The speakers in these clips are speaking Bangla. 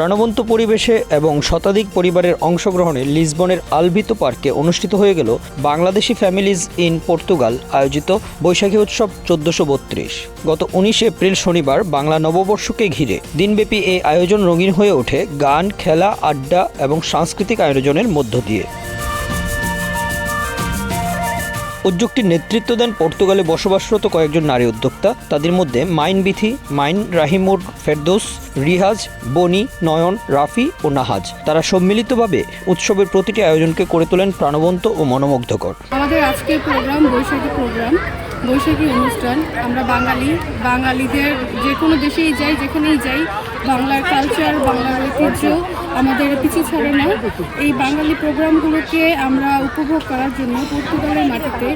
প্রাণবন্ত পরিবেশে এবং শতাধিক পরিবারের অংশগ্রহণে লিসবনের আলভিতো পার্কে অনুষ্ঠিত হয়ে গেল বাংলাদেশি ফ্যামিলিজ ইন পর্তুগাল, আয়োজিত বৈশাখী উৎসব চোদ্দশো বত্রিশ। গত উনিশ এপ্রিল শনিবার বাংলা নববর্ষকে ঘিরে দিনব্যাপী এই আয়োজন রঙিন হয়ে ওঠে গান, খেলা, আড্ডা এবং সাংস্কৃতিক আয়োজনের মধ্য দিয়ে। উদ্যোগটির নেতৃত্ব দেন পর্তুগালে বসবাসরত কয়েকজন নারী উদ্যোক্তা। তাদের মধ্যে মাইন বিথি, মাইন রাহিমুর ফেরদোস, রিহাজ, বনি, নয়ন, রাফি ও নাহাজ। তারা সম্মিলিতভাবে উৎসবের প্রতিটি আয়োজনকে করে তোলেন প্রাণবন্ত ও মনোমুগ্ধকর। আমাদের আজকের প্রোগ্রাম, বৈশাখী প্রোগ্রাম। বৈশাখী অনুষ্ঠান। আমরা বাঙালি, বাঙালিদের যে কোনো দেশেই যাই, যেখানেই যাই, বাংলার কালচার বাংলার ঐতিহ্য আমাদের পিছু ছাড়ে না। এই বাঙালি প্রোগ্রামগুলোকে আমরা উপভোগ করার জন্য পর্তুগালের মাটিতে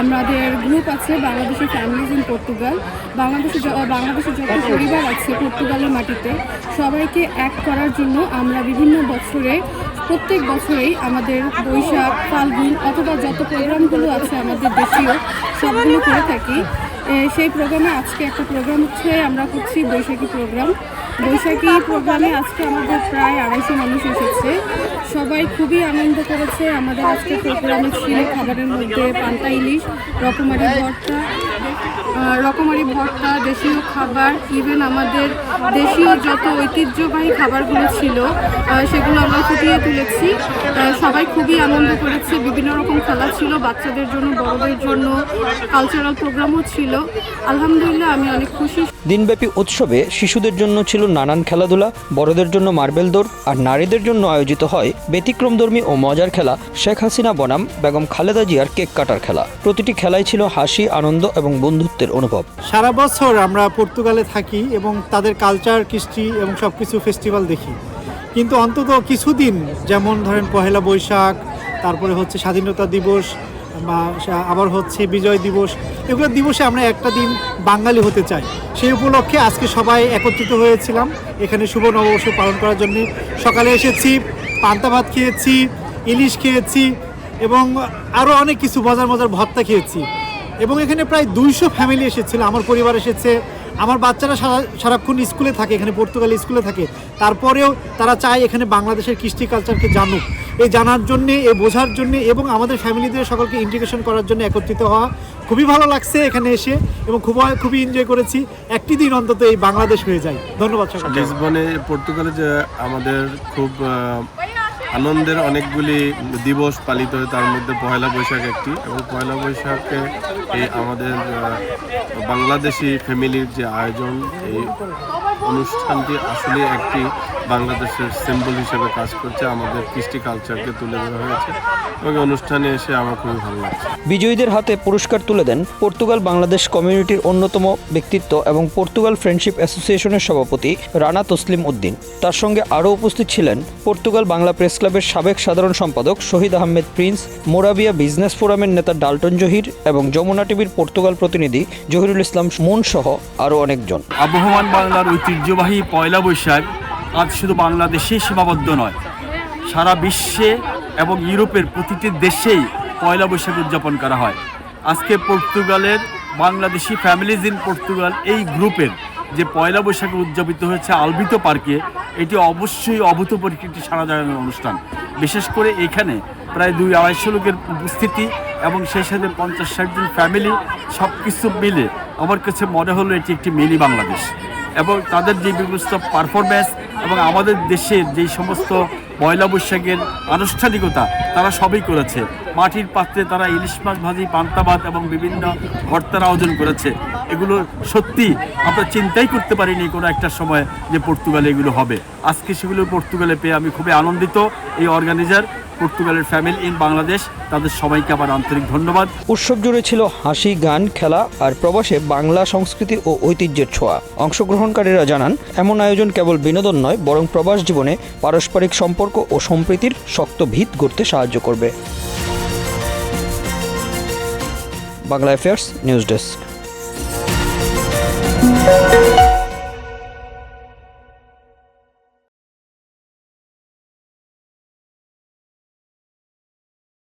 আমাদের গ্রুপ আছে বাংলাদেশের ফ্যামিলিজ ইন পর্তুগাল বাংলাদেশে বাংলাদেশের যত পরিবার আছে পর্তুগালের মাটিতে, সবাইকে এক করার জন্য আমরা বিভিন্ন বছরে প্রত্যেক বছরেই আমাদের বৈশাখ, ফাল্গুন অথবা যত প্রোগ্রামগুলো আছে আমাদের দেশীয়, সবগুলো করে থাকি। সেই প্রোগ্রামে আজকে একটা প্রোগ্রাম হচ্ছে, আমরা করছি বৈশাখী প্রোগ্রাম। বৈশাখী প্রোগ্রামে আজকে আমাদের প্রায় আড়াইশো মানুষ এসেছে। সবাই খুবই আনন্দ করেছে। আমাদের আজকে প্রোগ্রামে ছিল খাবারের মধ্যে পান্তা ইলিশ, রকমারি ভর্তা রকমারি ভর্তা, দেশীয় খাবার ইভেন আমাদের দেশীয় যত ঐতিহ্যবাহী খাবারগুলো ছিল সেগুলো আমরা ফুটিয়ে তুলেছি। সবাই খুবই আনন্দ করেছে। বিভিন্ন রকম খেলা ছিল, বাচ্চাদের জন্য, বড়দের জন্য কালচারাল প্রোগ্রামও ছিল। আলহামদুলিল্লাহ, আমি অনেক খুশি। দিনব্যাপী উৎসবে শিশুদের জন্য ছিল নানান খেলাধুলা, বড়দের জন্য মার্বেল দৌড়, আর নারীদের জন্য আয়োজিত হয় ব্যতিক্রমধর্মী ও মজার খেলা, শেখ হাসিনা বনাম, বেগম খালেদা জিয়ার কেক কাটার খেলা। প্রতিটি খেলাই ছিল হাসি, আনন্দ এবং বন্ধুত্বের অনুভব। সারা বছর আমরা পর্তুগালে থাকি এবং তাদের কালচার কৃষ্টি এবং সব কিছু ফেস্টিভ্যাল দেখি। কিন্তু অন্তত কিছুদিন, যেমন ধরেন পহেলা বৈশাখ, তারপরে হচ্ছে স্বাধীনতা দিবস, বা আবার হচ্ছে বিজয় দিবস, এগুলো দিবসে আমরা একটা দিন বাঙালি হতে চাই। সেই উপলক্ষে আজকে সবাই একত্রিত হয়েছিলাম। এখানে শুভ নববর্ষ পালন করার জন্য সকালে এসেছি, পান্তা ভাত খেয়েছি, ইলিশ খেয়েছি এবং আরও অনেক কিছু মজার মজার ভর্তা খেয়েছি। এবং এখানে প্রায় দুইশো ফ্যামিলি এসেছিল। আমার পরিবার এসেছে। আমার বাচ্চারা সারা, সারাক্ষণ স্কুলে থাকে, এখানে পর্তুগাল স্কুলে থাকে। তারপরেও তারা চায় এখানে বাংলাদেশের কৃষ্টি কালচারকে জানুক। এই জানার জন্যে, এ বোঝার জন্যে এবং আমাদের ফ্যামিলিদের সকলকে ইন্টিগ্রেশন করার জন্য একত্রিত হওয়া খুবই ভালো লাগছে এখানে এসে এবং খুব, খুবই এনজয় করেছি। একটি দিন অন্তত এই বাংলাদেশ হয়ে যায়। ধন্যবাদ সকলকে। লিসবনে, পর্তুগালে যে আমাদের খুব আনন্দের অনেকগুলি দিবস পালিত হয়। তার মধ্যে পয়লা বৈশাখ একটি এবং পয়লা বৈশাখে এই আমাদের বাংলাদেশি ফ্যামিলির যে আয়োজন, এই অনুষ্ঠানটি আসলে একটি বাংলাদেশের সিম্বল হিসেবে কাজ করছে আমাদের কৃষ্টি কালচারকে তুলে ধরা হয়েছে এবং অনুষ্ঠানে এসে আমার খুবই ভালো লাগছে। বিজয়ীদের হাতে পুরস্কার তুলে দেন পর্তুগাল বাংলাদেশ কমিউনিটির অন্যতম ব্যক্তিত্ব এবং পর্তুগাল ফ্রেন্ডশিপ অ্যাসোসিয়েশনের সভাপতি রানা তসলিম উদ্দিন। তার সঙ্গে আরও উপস্থিত ছিলেন পর্তুগাল বাংলা প্রেস ক্লাবের সাবেক সাধারণ সম্পাদক শহীদ আহমেদ প্রিন্স মোরাবিয়া বিজনেস ফোরামের নেতা ডাল্টন জহির এবং যমুনা টিভির পর্তুগাল প্রতিনিধি জহিরুল ইসলাম মুন সহ আরও অনেকজন। আবহমান বাংলার ঐতিহ্যবাহী পয়লা বৈশাখ আজ শুধু বাংলাদেশেই সীমাবদ্ধ নয়, সারা বিশ্বে এবং ইউরোপের প্রতিটি দেশেই পয়লা বৈশাখ উদযাপন করা হয়। আজকে পর্তুগালের বাংলাদেশি ফ্যামিলিজ ইন পর্তুগাল এই গ্রুপের যে পয়লা বৈশাখে উদযাপিত হয়েছে আলবিতো পার্কে, এটি অবশ্যই অভূতপূর্ব একটি সারা জাগানোর অনুষ্ঠান। বিশেষ করে এখানে প্রায় দুই আড়াইশো লোকের উপস্থিতি এবং সেই সাথে পঞ্চাশ ষাটজন ফ্যামিলি সব কিছু মিলে আমার কাছে মনে হলো এটি একটি মিনি বাংলাদেশ। এবং তাদের যে বিভিন্ন পারফরমেন্স এবং আমাদের দেশের যেই সমস্ত পয়লা বৈশাখের আনুষ্ঠানিকতা, তারা সবই করেছে। মাটির পাত্রে তারা ইলিশ মাছ ভাজি, পান্তা ভাত এবং বিভিন্ন ভর্তার আয়োজন করেছে। এগুলো সত্যি আমরা চিন্তাই করতে পারিনি কোনো একটা সময় যে পর্তুগালে এগুলো হবে। আজকে সেগুলো পর্তুগালে পেয়ে আমি খুবই আনন্দিত। এই অর্গানাইজার পর্তুগালের ফ্যামিলি ইন বাংলাদেশ তাদের সবাইকে আবার আন্তরিক ধন্যবাদ। উৎসব জুড়ে ছিল হাসি, গান, খেলা আর প্রবাসে বাংলা সংস্কৃতি ও ঐতিহ্যের ছোঁয়া। অংশগ্রহণকারীরা জানান, এমন আয়োজন কেবল বিনোদন নয়, বরং প্রবাস জীবনে পারস্পরিক সম্পর্ক ও সম্প্রীতির শক্ত ভিত গড়তে সাহায্য করবে। Bangla affairs news desk